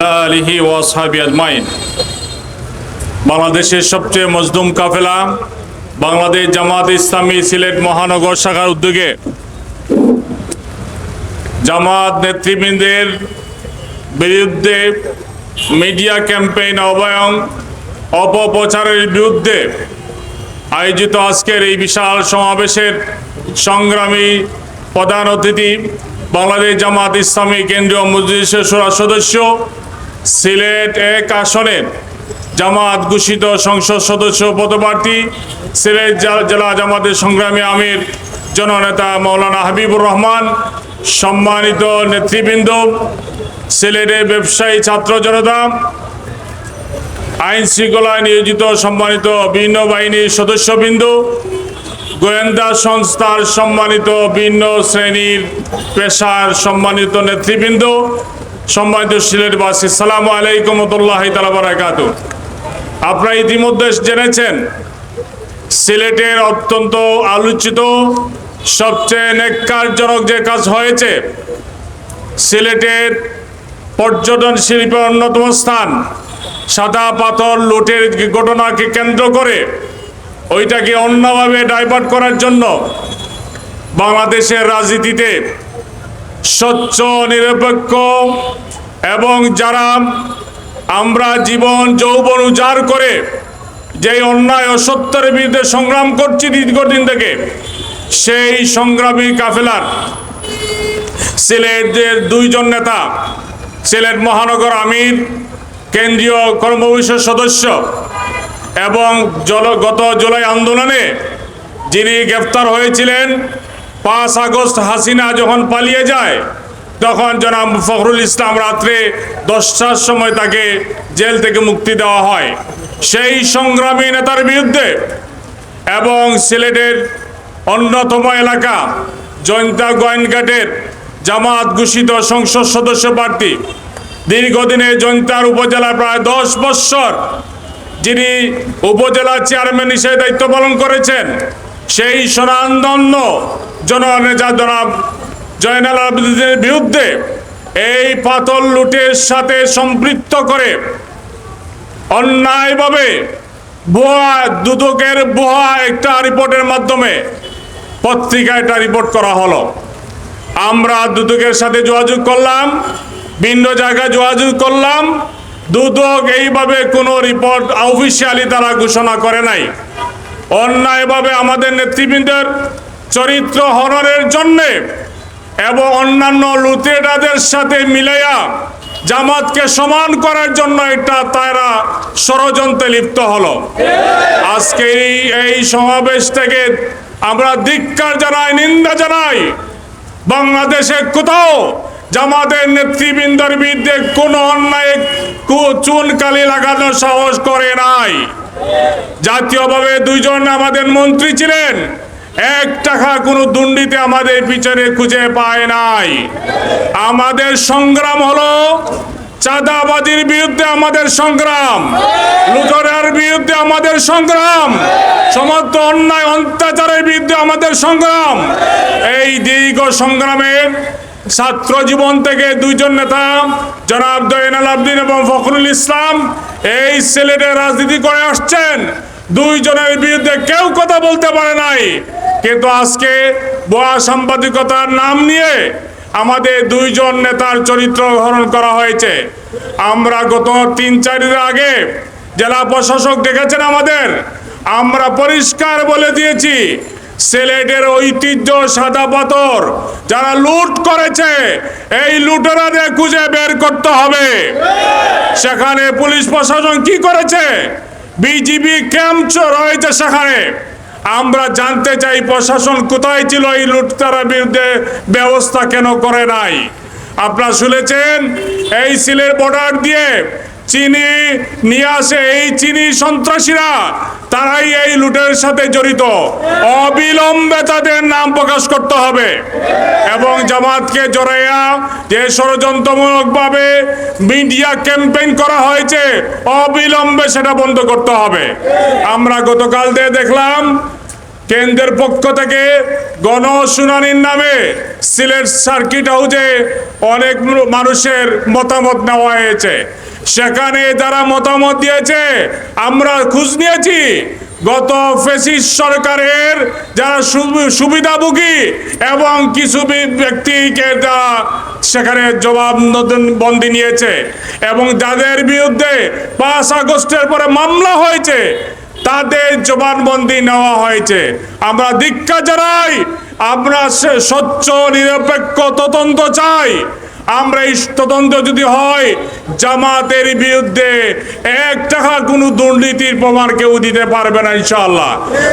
আলিহি ওয়াসহাবি আজমাইন। বাংলাদেশের সবচেয়ে মজদুম কাফেলা বাংলাদেশ জামাত ইসলামী সিলেট মহানগর শাখার উদ্যোগে জামাত নেতৃবৃন্দের বিরুদ্ধে মিডিয়া ক্যাম্পেইন অবয়ং অপপ্রচারের বিরুদ্ধে আয়োজিত আজকের এই বিশাল সমাবেশের সংগ্রামী প্রধান অতিথি বাংলাদেশ জামাত ইসলামী কেন্দ্রীয় মজলিসের সুরা সদস্য সিলেট এক আসনের জামাত ঘোষিত সংসদ সদস্য পদপ্রার্থী, সিলেট জেলা- জামাতের সংগ্রামী আমির, জননেতা মৌলানা হাবিবুর রহমান, সম্মানিত নেতৃবৃন্দ সিলেটের ব্যবসায়ী ছাত্র জনতা, আইন শৃঙ্খলায় নিয়োজিত সম্মানিত বিভিন্ন বাহিনীর সদস্যবৃন্দ, গোয়েন্দা সংস্থার সম্মানিত ভিন্ন শ্রেণির পেশার সম্মানিত নেতৃবৃন্দ সম্মানিত সিলেটবাসী, সালাম আলাইকুম তালাবারাকাত আপনারা ইতিমধ্যে জেনেছেন, সিলেটের অত্যন্ত আলোচিত, সবচেয়ে নেককারজনক যে কাজ হয়েছে, সিলেটের পর্যটন শিল্পের অন্যতম স্থান, সাদা পাথর লুটের ঘটনাকে কেন্দ্র করে, ওইটাকে অন্যভাবে ডাইভার্ট করার জন্য বাংলাদেশের রাজনীতিতে স্বচ্ছ, নিরপেক্ষ এবং যারা আমরা জীবন, যৌবন উজাড় করে যে অন্যায় ও সত্যের বিরুদ্ধে সংগ্রাম করছি দীর্ঘদিন থেকে, সেই সংগ্রামী কাফেলার, সিলেটের দুইজন নেতা, সিলেট মহানগর আমির, কেন্দ্রীয় কর্মবিষয় সদস্য এবং জল, গত জুলাই আন্দোলনে যিনি গ্রেফতার হয়েছিলেন পাঁচ আগস্ট হাসিনা যখন পালিয়ে যায়, তখন জনাব ফখরুল ইসলাম রাত্রে দশটার সময় তাকে জেল থেকে মুক্তি দেওয়া হয়। সেই সংগ্রামী নেতার বিরুদ্ধে এবং সিলেটের অন্যতম এলাকা জয়ন্তা গোয়েনঘাটের জামাত ঘোষিত সংসদ সদস্য প্রার্থী দীর্ঘদিনে জয়ন্তার উপজেলা প্রায় দশ বৎসর যিনি উপজেলা চেয়ারম্যান হিসেবে দায়িত্ব পালন করেছেন সেই স্বনান্দন্য জননেতা জনাব জয়নাল আবেদিনের বিরুদ্ধে এই পাথর লুটের সাথে সম্পৃক্ত করে অন্যায়ভাবে ভুয়া দুদকের ভুয়া একটা রিপোর্টের মাধ্যমে পত্রিকায় একটা রিপোর্ট করা হলো। আমরা দুদকের সাথে যোগাযোগ করলাম, ভিন্ন জায়গায় যোগাযোগ করলাম। দুদক এইভাবে কোনো রিপোর্ট অফিসিয়ালি তারা ঘোষণা করে নাই। অন্যায়ভাবে আমাদের নেতৃবৃন্দের চরিত্র হরণের জন্যে এবং অন্যান্য লুটেরাদের সাথে মিলাইয়া জামাতকে সমান করার জন্য এটা তারা ষড়যন্ত্রে লিপ্ত হলো। আজকে এই সমাবেশ থেকে আমরা ধিক্কার জানাই, নিন্দা জানাই। বাংলাদেশে কোথাও জামাতের নেতৃবৃন্দর বিরুদ্ধে কোনো অন্যায় চুনকালি লাগানোর সাহস করে নাই। জাতীয়ভাবে দুইজন আমাদের মন্ত্রী ছিলেন। এক টাকা কোনো দুর্নীতি আমাদের পিছনে খুঁজে পায় নাই। আমাদের সংগ্রাম হলো চাঁদাবাজির বিরুদ্ধে আমাদের সংগ্রাম, লুটনের বিরুদ্ধে আমাদের সংগ্রাম, সমস্ত অন্যায়, অত্যাচারের বিরুদ্ধে আমাদের সংগ্রাম। এই দীর্ঘ সংগ্রামের ছাত্র জীবন থেকে দুইজন নেতা, জনাব দয়নাল আবদিন এবং ফখরুল ইসলাম, এই সিলেটে রাজনীতি করে আসছেন। দুইজনের বিরুদ্ধে কেউ কথা বলতে পারে নাই। কিন্তু আজকে বয়া সাংবাদিকতার নাম নিয়ে আমাদের দুইজন নেতার চরিত্র হরণ করা হয়েছে। আমরা গত তিন চার দিন আগে জেলা প্রশাসক দেখেছেন আমাদের। আমরা পরিষ্কার বলে দিয়েছি, সিলেটের ঐতিহ্য সাদা পাথর যারা লুট করেছে, এই লুটেরাদের খুঁজে বের করতে হবে। সেখানে পুলিশ প্রশাসন কি করেছে? বিজিবি ক্যাম্প রয়েছে সেখানে। আমরা জানতে চাই প্রশাসন কোথায় ছিল এই লুটতারা বিরুদ্ধে ব্যবস্থা কেন করে নাই। আপনারা শুনেছেন, এই সিলের বর্ডার দিয়ে চিনি নিয়ে আসে এই চিনি সন্ত্রাসীরা। তারাই এই লুটের সাথে জড়িত। অবিলম্বে তাদের নাম প্রকাশ করতে হবে। এবং জামাতকে জড়াইয়া যে ষড়যন্ত্রমূলকভাবে মিডিয়া ক্যাম্পেইন করা হয়েছে, অবিলম্বে সেটা বন্ধ করতে হবে। আমরা গতকাল দিয়ে দেখলাম, কেন্দ্রের পক্ষ থেকে গণশুনানির নামে সিলেট সার্কিট হাউজে অনেক মানুষের মতামত নেওয়া হয়েছে। সেখানে যারা মতামত দিয়েছে, আমরা খোঁজ নিয়েছি। গত ফেসিস সরকারের যারা সুবিধাভোগী এবং কিছু ব্যক্তিকে যারা সেখানে জবাব বন্দি নিয়েছে এবং যাদের বিরুদ্ধে পাঁচ আগস্টের পরে মামলা হয়েছে, তাদের জবানবন্দি নেওয়া হয়েছে। আমরা দীক্ষা জানাই, আমরা স্বচ্ছ, নিরপেক্ষ তদন্ত চাই। আমরা তদন্ত যদি হয়, জামাতের বিরুদ্ধে এক টাকা কোনো দুর্নীতির প্রমাণ কেউ দিতে পারবে না, ইনশাআল্লাহ।